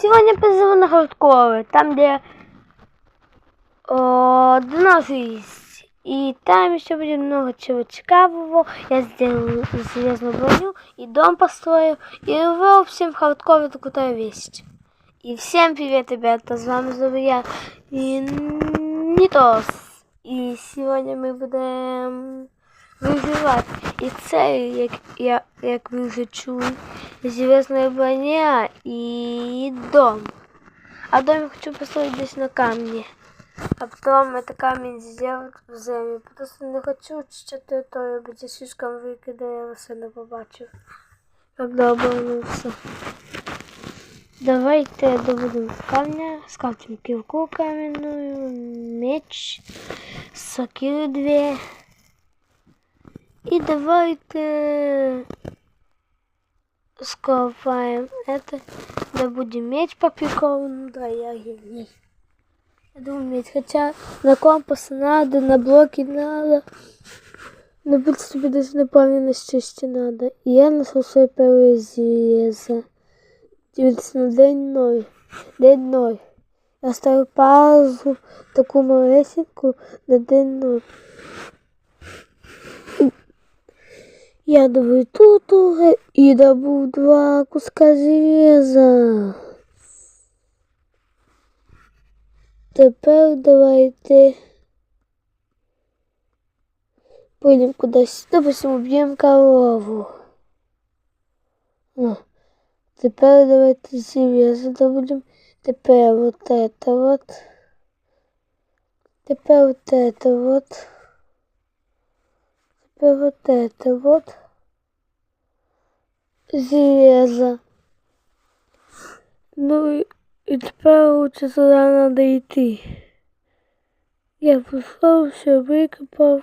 Сегодня позову на хардкоры, там где о, дно есть. И там еще будет много чего цікавого. Я сделаю железную броню и дом построю. И в общем хардкор это крутая вещь. И всем привет, ребята, с вами зову я и Нитос. І сьогодні ми будемо виживати. І це, як, я, як ви вже чули, зв'язна броня і дом. А дом я хочу построить десь на камне. А потом это камень сделать в землю. Просто не хочу чистити територію, бо це слишком викидає, я все не побачив. Когда обернувся. Давайте добудем камня, скрафтим кирку каменную, меч, сокиры две. И давайте скопаем это, добудем меч по да, я гений. Я думаю, меч, хотя на компас надо, на блоки надо. В принципе, даже на пам'ятності надо. И я нашел своє перше железо. Дивіться на день ноль. День. Я ставлю паузу таку малесеньку на ноль. Я добув тут уже і добув два куска железа. Тепер давайте пойдем кудись. Допустим, уб'ємо корову. О. Теперь давайте железо добудем. Теперь вот это вот. Теперь вот это вот. Теперь вот это вот. Железо. Ну и теперь лучше сюда надо идти. Я все викопав.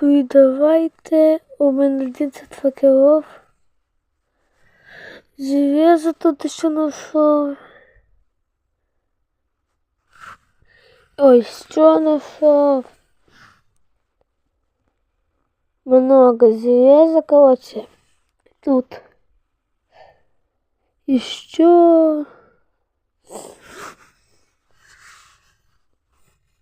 Ну і давайте. У мене 10 факелов. Железо тут еще нашел. Ой, что нашел? Много железа, короче. Тут. Еще.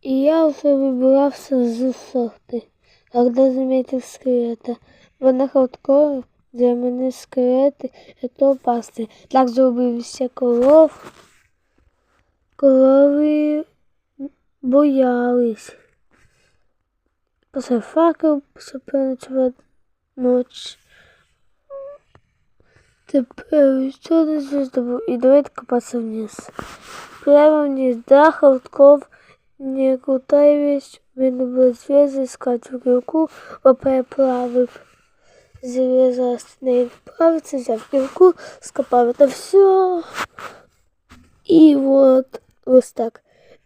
И я уже выбирался за сорты, когда заметил скелета. Вона хардкору для мене скелети це опасне. Так зробився коров. Корови боялись. Після факел переночувати ніч. Тепер що не здобув? І давайте копатися вниз. Прямо вниз, да, хардков, не крутая вещь. Мені було зв'язки, искать в руку, переплавив железо остановить плавиться, взяв кирку, скопав это все. И вот, вот так.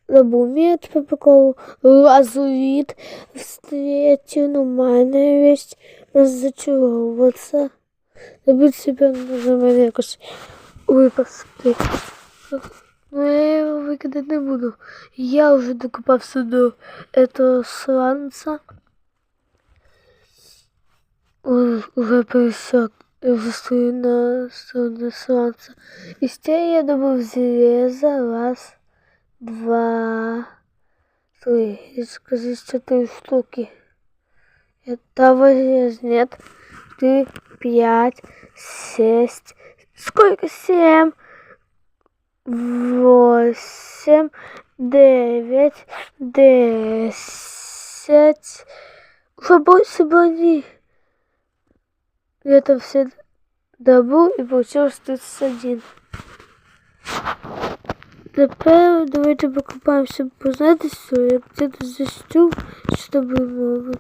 Добыл меч по приколу, лазурит встретил, нормальная вещь, зачаровываться. Добить себе нужно мене якось випасти. Но я его выкидать не буду. Я уже докопався до этого сланца. уже пересек, стою на стороне солнца. И стены я добыл железо. Раз, два, три. Скажи, четыре штуки. Того железа нет. Три, пять, шесть. Сколько? Семь. Восемь, девять, десять. Уже больше брони. Я там все добыл и получилось 31. Тепер давайте покупаемся. Знаете что? Я где-то зачту, чтобы мовы.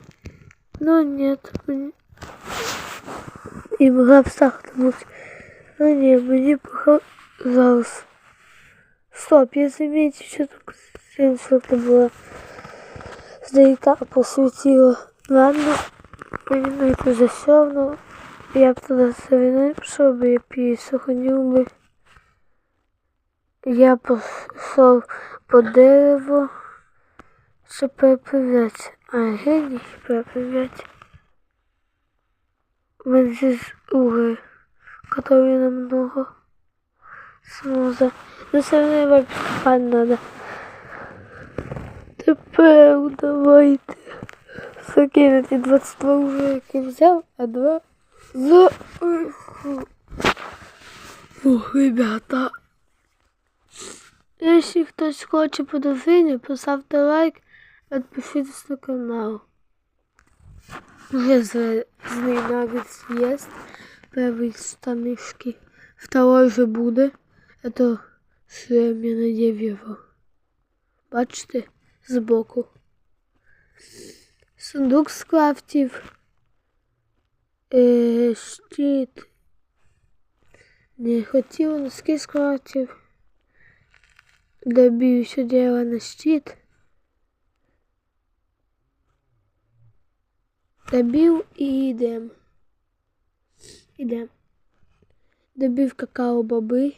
Но нет. И могла встахнуть. Но нет, мне показалось. Стоп, я заметил, что такое что-то было. Сдалека посветила. Ладно, именно это засевно. Я б туди завинив, щоб я пісохнів би. Я пішов по дереву, щоб перепрягати. А геній перепрягати. Мене здесь уголь, который намного. смуза. Ну все одно його підкопати надо. Тепер давайте закинути 22 вже які взяв, а два за... Ух, ребята. Якщо хтось хоче продовження, поставте лайк, підпишитесь на канал. Уже звездный наггетс есть. Первый штанишки. Второй же буде. Это що я мені надів його. Бачите? Збоку. Сундук з крафтів. Е, щит. Не хотів носки з крафтів. Добив все дело на щит. Добив і йдем. Йдем. Добив какао бобы.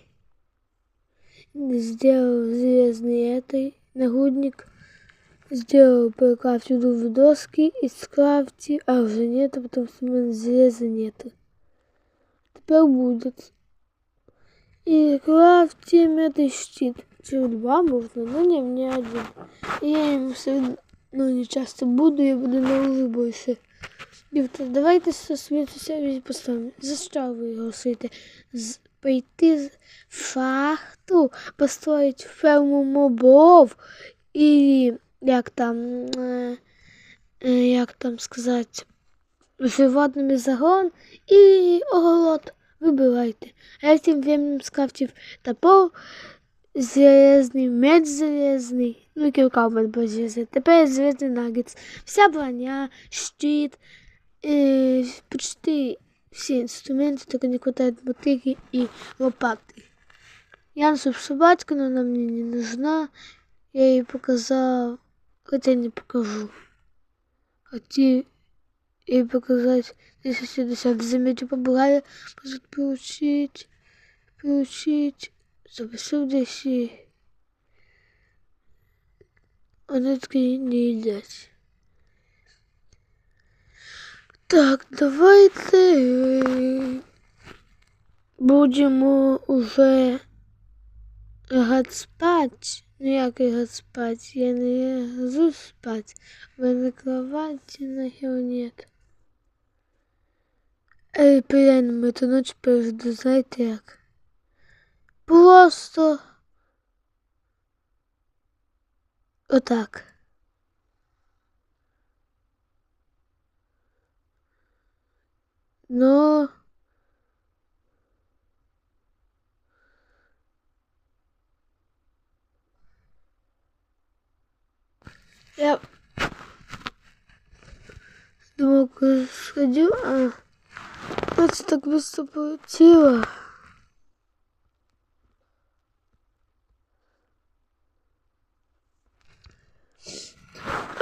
Сделал железный этой нагрудник. Сделал прикрафтил две доски и скрафти. А уже нет, потому что у меня железа нету. Теперь будет. И крафтим это щит. Через два можно, но не мне один. И я ему равно ну, не часто буду, я буду уже больше. Дівчата, давайте світися поставимо. За що ви його світе? Пойти в шахту, построїти ферму мобов і як там, е, е, як там сказати, животними загон і огород. Вибирайте. А я тим временем скрафтив топор железний, меч железний, ну і кілка в мене був железний. Тепер звездний нагетс. Вся броня, щит, э, почти все инструменты, только не хватает мотыги и лопаты. Я нашел собачку, но она мне не нужна. Я ей показал, хотя не покажу. Хотел ей показать 260 заметил побрали, может получить, получить, записал здесь и она не едят. Так, давайте е, будемо уже лягати спать. Ну як лягати спать? Я не ляжу спать. В на кровати нахер нет. Ей, п'яним эту ночь пережду, знаєте як? Просто отак. Но... Я думал, сходил, а это так быстро получило.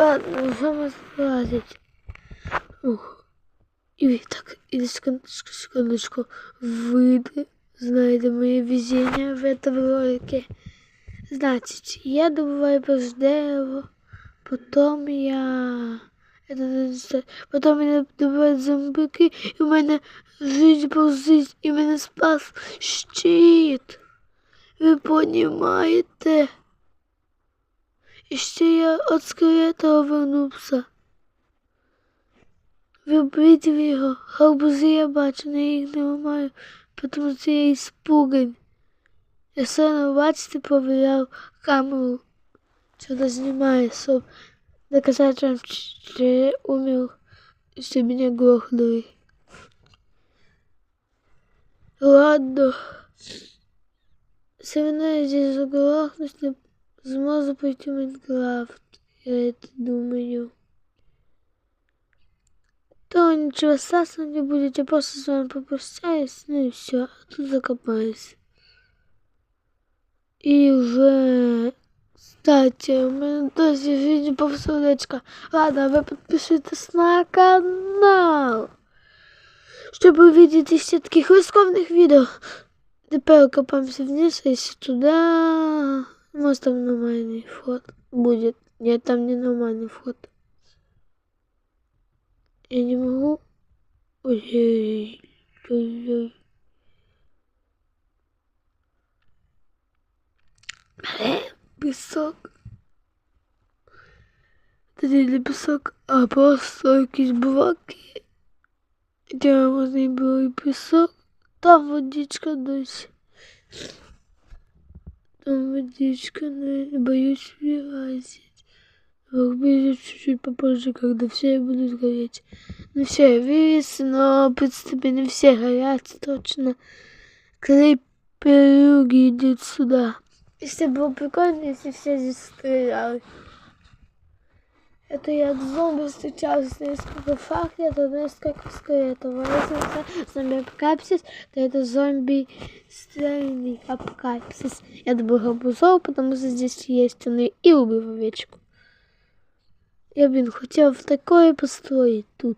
Ладно, уже можно Ух. І так, і секундочку, секундочку, вийде, знаєте, моє везіння в этом ролике. Значит, я добываю без дерево, потом я... Это, потом я добываю зомбики, і у мене жизнь ползить, і мене спас щит. Ви понимаете? І ще я от скелета вернувся. Ви його, гарбузи я бачу, але їх не ламаю, тому що я іспуган. Я сам, бачите, провіряв камеру, що знімає, щоб доказати вам, що я умер, що мене грохнули. Ладно. Все равно я здесь заглохнусь, не зможу пройти Майнкрафт, я это думаю. То ничего страшного не будет, я просто с вами попрощаюсь, ну и все, тут закопаюсь. И уже, кстати, у меня тоже видео по сердечко. Ладно, вы подпишитесь на канал, чтобы увидеть еще таких рискованных видео. Теперь копаемся вниз, а если туда, может там нормальный вход будет. Нет, там не нормальный вход. Я не могу. Ой-ой-ой. пісок. Тоді не пісок, а просто якісь блоки. Де вони були пісок. Там водичка досі. Там водичка, но я не боюсь вылазить. Вылезу чуть-чуть попозже, когда все будут гореть. Ну все, я вылез, но в принципе не все горят точно. Клейперюги идет сюда. Если было прикольно, если все здесь стреляли. Это я к зомби встречалась несколько факелов, то несколько скелетов. Разница с зомби-апокалипсис, то это зомби-стрельный апокалипсис. Я добыл обузор, потому что здесь есть он и убил овечку. Я, блин, хотел такое построить тут.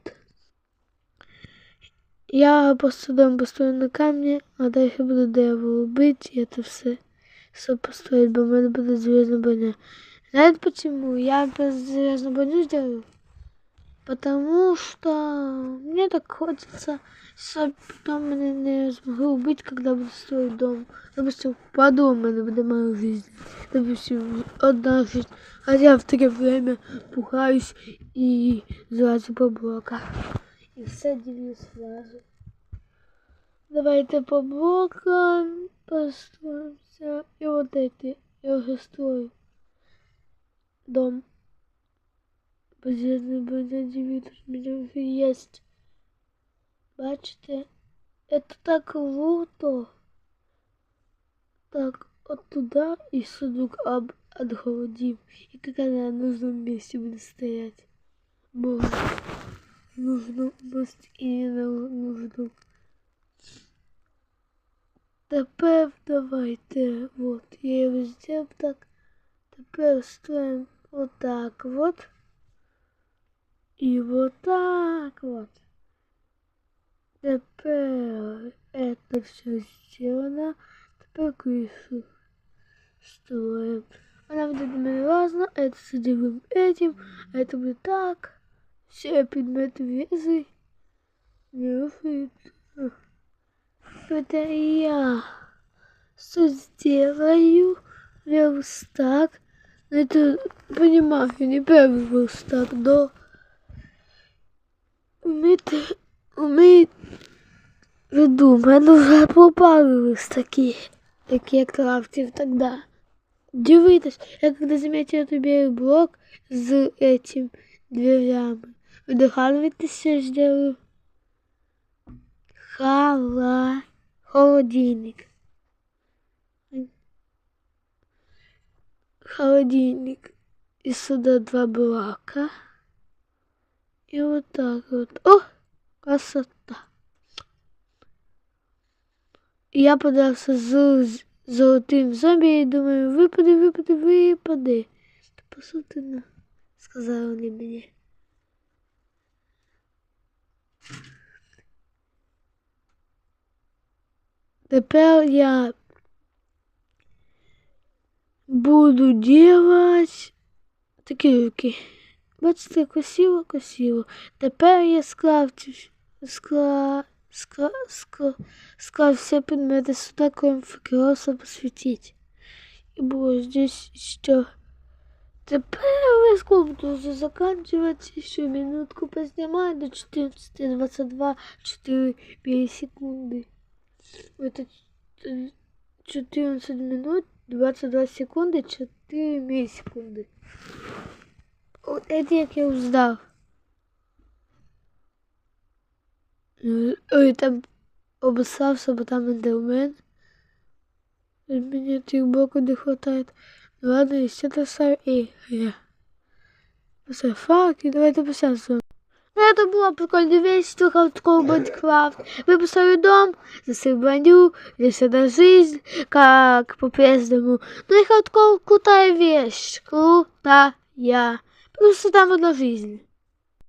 Я просто дом построю на камне, а дальше буду дерево убить, и это все, все построить, бо в мене буде звездна броня. Знаете почему? Я звездную броню сделаю. Потому что мне так хочется, чтобы потом меня не смогли убить, когда буду строить дом. Допустим, по дому мене буде мало жизни. Допустим, одна жизнь. А я в такое время пугаюсь и сразу по блоках. И все делю сразу. Давайте по блокам построимся. И вот эти я уже строю дом. Базірний бронедивізор у мене вже є. Бачите? Это так круто. Так, от туда и сундук об отгородим. И как она на нужном месте будет стоять. Боже. Нужно может и не нужно. Тепер давайте. Вот, я его сделал так. Тепер строим вот так вот. И вот так вот. Теперь это все сделано. Теперь крышу строим. Она будет разно. Это соделаем этим. А это будет так. Все предметы весы. Не. Это я все сделаю. Верстак. Это, понимаю, не первый верстак, но вміти, вміти веду. В мене вже пропали верстаки, які я крафтив тоді. Дивитесь, я когда заметил тебе блок с этим дверями. Вдохалывайтесь, сделаю. Хала. Холодильник. Холодильник. И сюда два блока. И вот так вот. О, красота. Я подався з золотим зомбі і думаю, випади, випади, випади. Та посутина, сказали вони мені. Тепер я буду делать такі руки. Бачите, красиво, красиво. Тепер я скрафтив, скла, скла, скла, склав все предметы сюда, кроме факела, посвятить. И было здесь еще. Теперь выску буду уже заканчивать. Еще минутку поснимаю до 14.22, 4 секунды. Это 14 минут 22 секунди 4 мілісекунди. От це як я узнав. Ой, там обоссався, бо там ендермен. Мені тих блоків не хватает. Ну ладно, я все достаю и я. Поставь фак и давайте посядем. Ну, это было прикольно весело, хардкор Майнкрафт. Мы поставили дом, засыпали броню, веселая жизнь, как по-прежнему. Ну и хардкор крутая вещь, крутая. Просто там одна жизнь.